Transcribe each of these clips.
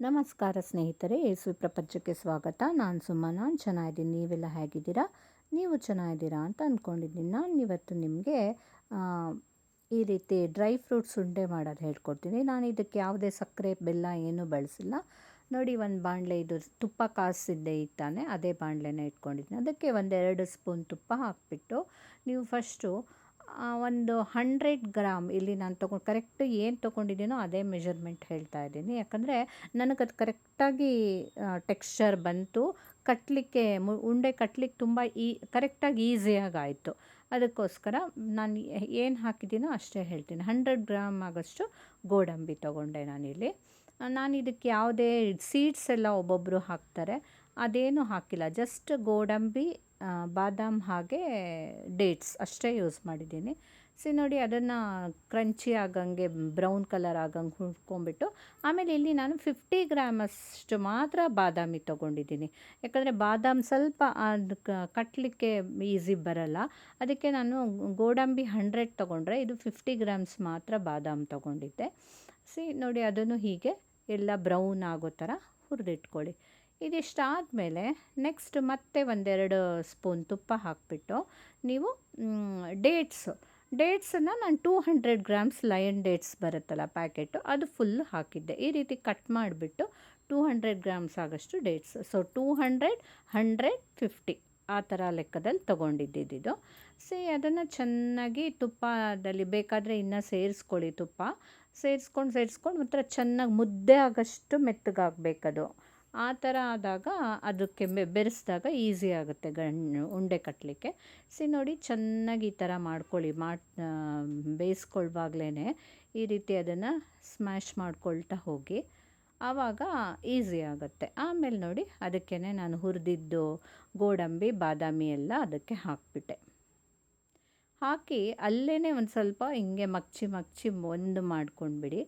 ನಮಸ್ಕಾರ ಸ್ನೇಹಿತರೆ ಯೇಸು ಪ್ರಪಂಚಕ್ಕೆ ಸ್ವಾಗತ. ನಾನು ಸುಮ್ಮ ನಾನು ಚೆನ್ನಾಗಿದ್ದೀನಿ. ನೀವೆಲ್ಲ ಹೇಗಿದ್ದೀರಾ? ನೀವು ಚೆನ್ನಾಗಿದ್ದೀರಾ ಅಂತ ಅಂದ್ಕೊಂಡಿದ್ದೀನಿ ನಾನು ಇವತ್ತು ನಿಮಗೆ ಈ ರೀತಿ ಡ್ರೈ ಫ್ರೂಟ್ಸ್ ಉಂಡೆ ಮಾಡೋದು ಹೇಳ್ಕೊಡ್ತೀನಿ. ನಾನು ಇದಕ್ಕೆ ಯಾವುದೇ ಸಕ್ಕರೆ, ಬೆಲ್ಲ ಏನೂ ಬಳಸಿಲ್ಲ. ನೋಡಿ, ಒಂದು ಬಾಣಲೆ ಇದು ತುಪ್ಪ ಕಾಸಿದ್ದೆ ಇತ್ತಾನೆ ತಾನೇ ಅದೇ ಬಾಣಲೆನ ಇಟ್ಕೊಂಡಿದ್ದೀನಿ. ಅದಕ್ಕೆ ಒಂದೆರಡು ಸ್ಪೂನ್ ತುಪ್ಪ ಹಾಕಿಬಿಟ್ಟು, ನೀವು ಫಸ್ಟು ಒಂದು ಹಂಡ್ರೆಡ್ ಗ್ರಾಮ್ ಇಲ್ಲಿ ನಾನು ತೊಗೊಂಡು ಕರೆಕ್ಟ್ ಏನು ತೊಗೊಂಡಿದ್ದೀನೋ ಅದೇ ಮೆಷರ್ಮೆಂಟ್ ಹೇಳ್ತಾ ಇದ್ದೀನಿ. ಯಾಕಂದರೆ ಅದು ಕರೆಕ್ಟಾಗಿ ಟೆಕ್ಸ್ಚರ್ ಬಂತು. ಕಟ್ಟಲಿಕ್ಕೆ ಉಂಡೆ ಕಟ್ಲಿಕ್ಕೆ ತುಂಬ ಈ ಕರೆಕ್ಟಾಗಿ ಈಸಿಯಾಗಾಯಿತು ಅದಕ್ಕೋಸ್ಕರ ನಾನು ಏನು ಹಾಕಿದ್ದೀನೋ ಅಷ್ಟೇ ಹೇಳ್ತೀನಿ. ಹಂಡ್ರೆಡ್ ಗ್ರಾಮ್ ಆಗೋಷ್ಟು ಗೋಡಂಬಿ ತೊಗೊಂಡೆ ನಾನಿಲ್ಲಿ. ನಾನು ಇದಕ್ಕೆ ಯಾವುದೇ ಸೀಡ್ಸ್ ಎಲ್ಲ ಒಬ್ಬೊಬ್ಬರು ಹಾಕ್ತಾರೆ. ಅದೇನು ಹಾಕಿಲ್ಲ. ಜಸ್ಟ್ ಗೋಡಂಬಿ ಬಾದಾಮ್ ಹಾಗೆ ಡೇಟ್ಸ್ ಅಷ್ಟೇ ಯೂಸ್ ಮಾಡಿದ್ದೀನಿ. ಸಿ ನೋಡಿ ಅದನ್ನು ಕ್ರಂಚಿ ಆಗಂಗೆ ಬ್ರೌನ್ ಕಲರ್ ಆಗಂಗೆ ಹುರ್ಕೊಂಬಿಟ್ಟು ಆಮೇಲೆ ಇಲ್ಲಿ ನಾನು ಫಿಫ್ಟಿ ಗ್ರಾಮಷ್ಟು ಮಾತ್ರ ಬಾದಾಮಿ ತೊಗೊಂಡಿದ್ದೀನಿ. ಯಾಕಂದರೆ ಬಾದಾಮ್ ಸ್ವಲ್ಪ ಅದು ಕಟ್ಟಲಿಕ್ಕೆ ಈಸಿ ಬರಲ್ಲ. ಅದಕ್ಕೆ ನಾನು ಗೋಡಂಬಿ ಹಂಡ್ರೆಡ್ ತೊಗೊಂಡ್ರೆ ಇದು ಫಿಫ್ಟಿ ಗ್ರಾಮ್ಸ್ ಮಾತ್ರ ಬಾದಾಮ್ ತೊಗೊಂಡಿದ್ದೆ. ಸಿ ನೋಡಿ ಅದನ್ನು ಹೀಗೆ ಎಲ್ಲ ಬ್ರೌನ್ ಆಗೋ ಥರ ಹುರಿದಿಟ್ಕೊಳ್ಳಿ. ಇದಿಷ್ಟಾದಮೇಲೆ ನೆಕ್ಸ್ಟ್ ಮತ್ತೆ ಒಂದೆರಡು ಸ್ಪೂನ್ ತುಪ್ಪ ಹಾಕಿಬಿಟ್ಟು ನೀವು ಡೇಟ್ಸ್ ಡೇಟ್ಸನ್ನು ನಾನು two hundred grams Lion dates ಬರುತ್ತಲ್ಲ ಪ್ಯಾಕೆಟು ಅದು ಫುಲ್ ಹಾಕಿದ್ದೆ. ಈ ರೀತಿ ಕಟ್ ಮಾಡಿಬಿಟ್ಟು ಟೂ ಹಂಡ್ರೆಡ್ ಗ್ರಾಮ್ಸ್ ಆಗೋಷ್ಟು dates so two hundred hundred fifty ಆ ಥರ ಲೆಕ್ಕದಲ್ಲಿ ತೊಗೊಂಡಿದ್ದಿದ್ದು ಸಿ ಅದನ್ನು ಚೆನ್ನಾಗಿ ತುಪ್ಪದಲ್ಲಿ ಬೇಕಾದರೆ ಇನ್ನೂ ಸೇರಿಸ್ಕೊಳ್ಳಿ ತುಪ್ಪ. ಸೇರಿಸ್ಕೊಂಡು ಸೇರಿಸ್ಕೊಂಡು ಒಂಥರ ಚೆನ್ನಾಗಿ ಮುದ್ದೆ ಆಗೋಷ್ಟು ಮೆತ್ತಗಾಗಬೇಕದು. ಆ ಥರ ಆದಾಗ ಅದಕ್ಕೆ ಬೆರೆಸಿದಾಗ ಈಸಿ ಆಗುತ್ತೆ ಗಣ್ಣು, ಉಂಡೆ ಕಟ್ಟಲಿಕ್ಕೆ ಸಿ, ನೋಡಿ ಚೆನ್ನಾಗಿ ಈ ಥರ ಮಾಡ್ಕೊಳ್ಳಿ, ಮಾಡಿ ಬೇಯಿಸ್ಕೊಳ್ವಾಗ್ಲೇ ಈ ರೀತಿ ಅದನ್ನು ಸ್ಮ್ಯಾಶ್ ಮಾಡ್ಕೊಳ್ತಾ ಹೋಗಿ, ಆವಾಗ ಈಸಿ ಆಗುತ್ತೆ. ಆಮೇಲೆ ನೋಡಿ ಅದಕ್ಕೇ ನಾನು ಹುರಿದಿದ್ದು ಗೋಡಂಬಿ, ಬಾದಾಮಿ ಎಲ್ಲ ಅದಕ್ಕೆ ಹಾಕಿಬಿಟ್ಟೆ. ಹಾಕಿ ಅಲ್ಲೇ ಒಂದು ಸ್ವಲ್ಪ ಹಿಂಗೆ ಮಗ್ಚಿ ಮಗ್ಚಿ ಒಂದು ಮಾಡ್ಕೊಂಡ್ಬಿಡಿ.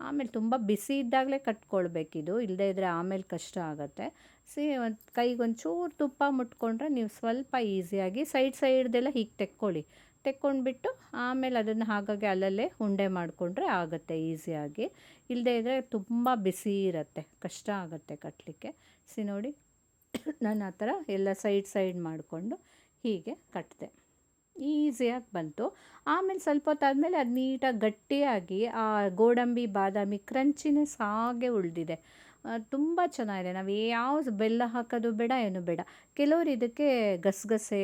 ಆಮೇಲೆ ತುಂಬ ಬಿಸಿ ಇದ್ದಾಗಲೇ ಕಟ್ಕೊಳ್ಬೇಕಿದು ಇಲ್ಲದೇ ಇದ್ದರೆ ಆಮೇಲೆ ಕಷ್ಟ ಆಗುತ್ತೆ. ಸಿ, ಒಂದು ಕೈಗೆ ಒಂಚೂರು ತುಪ್ಪ ಮುಟ್ಕೊಂಡ್ರೆ ನೀವು ಸ್ವಲ್ಪ ಈಸಿಯಾಗಿ ಸೈಡ್ ಸೈಡ್ದೆಲ್ಲ ಹೀಗೆ ತೆಕ್ಕೊಳ್ಳಿ. ತೆಕ್ಕೊಂಡ್ಬಿಟ್ಟು ಆಮೇಲೆ ಅದನ್ನು ಹಾಗಾಗಿ ಅಲ್ಲಲ್ಲೇ ಉಂಡೆ ಮಾಡಿಕೊಂಡ್ರೆ ಆಗುತ್ತೆ ಈಸಿಯಾಗಿ. ಇಲ್ಲದೇ ಇದ್ದರೆ ತುಂಬ ಬಿಸಿ ಇರುತ್ತೆ, ಕಷ್ಟ ಆಗುತ್ತೆ ಕಟ್ಟಲಿಕ್ಕೆ ಸಿ, ನೋಡಿ, ನಾನು ಆ ಥರ ಎಲ್ಲ ಸೈಡ್ ಸೈಡ್ ಮಾಡಿಕೊಂಡು ಹೀಗೆ ಕಟ್ಟಿದೆ ಈಸಿಯಾಗಿ ಬಂತು. ಆಮೇಲೆ ಸ್ವಲ್ಪ ಹೊತ್ತಾದಮೇಲೆ ಅದು ನೀಟಾಗಿ ಗಟ್ಟಿಯಾಗಿ ಆ ಗೋಡಂಬಿ, ಬಾದಾಮಿ ಕ್ರಂಚಿನೆಸ್ ಹಾಗೆ ಉಳಿದಿದೆ. ತುಂಬ ಚೆನ್ನಾಗಿದೆ. ನಾವು ಯಾವ ಬೆಲ್ಲ ಹಾಕೋದು ಬೇಡ, ಏನು ಬೇಡ. ಕೆಲವರು ಇದಕ್ಕೆ ಗಸಗಸೆ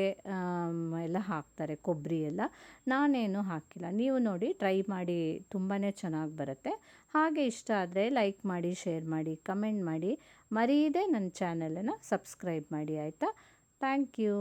ಎಲ್ಲ ಹಾಕ್ತಾರೆ, ಕೊಬ್ಬರಿ ಎಲ್ಲ. ನಾನೇನು ಹಾಕಿಲ್ಲ. ನೀವು ನೋಡಿ, ಟ್ರೈ ಮಾಡಿ ತುಂಬಾ ಚೆನ್ನಾಗಿ ಬರುತ್ತೆ. ಹಾಗೆ ಇಷ್ಟ ಆದರೆ ಲೈಕ್ ಮಾಡಿ, ಶೇರ್ ಮಾಡಿ, ಕಮೆಂಟ್ ಮಾಡಿ. ಮರೀದೆ ನನ್ನ ಚಾನಲನ್ನು ಸಬ್ಸ್ಕ್ರೈಬ್ ಮಾಡಿ, ಆಯಿತಾ? Thank you.